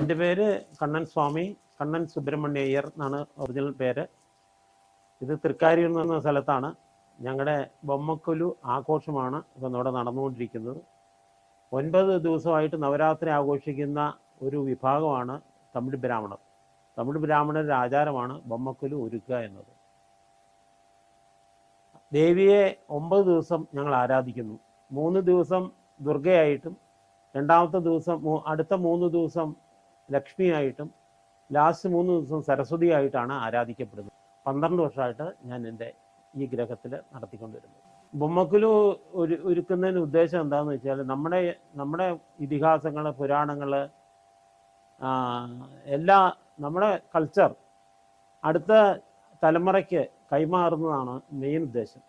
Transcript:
എന്റെ പേര് കണ്ണൻ സ്വാമി കണ്ണൻ സുബ്രഹ്മണ്യ അയ്യർ എന്നാണ് ഒറിജിനൽ പേര്. ഇത് തൃക്കാരി എന്ന സ്ഥലത്താണ്. ഞങ്ങളുടെ ബൊമ്മക്കൊലു ആഘോഷമാണ് ഇപ്പം ഇവിടെ നടന്നുകൊണ്ടിരിക്കുന്നത്. ഒൻപത് ദിവസമായിട്ട് നവരാത്രി ആഘോഷിക്കുന്ന ഒരു വിഭാഗമാണ് തമിഴ് ബ്രാഹ്മണർ. തമിഴ് ബ്രാഹ്മണരുടെ ആചാരമാണ് ബൊമ്മക്കൊലു ഒരുക്കുക എന്നത്. ദേവിയെ ഒമ്പത് ദിവസം ഞങ്ങൾ ആരാധിക്കുന്നു. മൂന്ന് ദിവസം ദുർഗയായിട്ടും രണ്ടാമത്തെ ദിവസം അടുത്ത മൂന്ന് ദിവസം ലക്ഷ്മിയായിട്ടും ലാസ്റ്റ് മൂന്ന് ദിവസം സരസ്വതിയായിട്ടാണ് ആരാധിക്കപ്പെടുന്നത്. പന്ത്രണ്ട് വർഷമായിട്ട് ഞാൻ എന്റെ ഈ ഗ്രഹത്തിൽ നടത്തിക്കൊണ്ടിരുന്നത്. ബൊമ്മക്കുലു ഒരു ഒരുക്കുന്നതിന് ഉദ്ദേശം എന്താണെന്ന് വെച്ചാൽ നമ്മുടെ നമ്മുടെ ഇതിഹാസങ്ങൾ പുരാണങ്ങൾ എല്ലാ നമ്മുടെ കൾച്ചർ അടുത്ത തലമുറയ്ക്ക് കൈമാറുന്നതാണ് മെയിൻ ഉദ്ദേശം.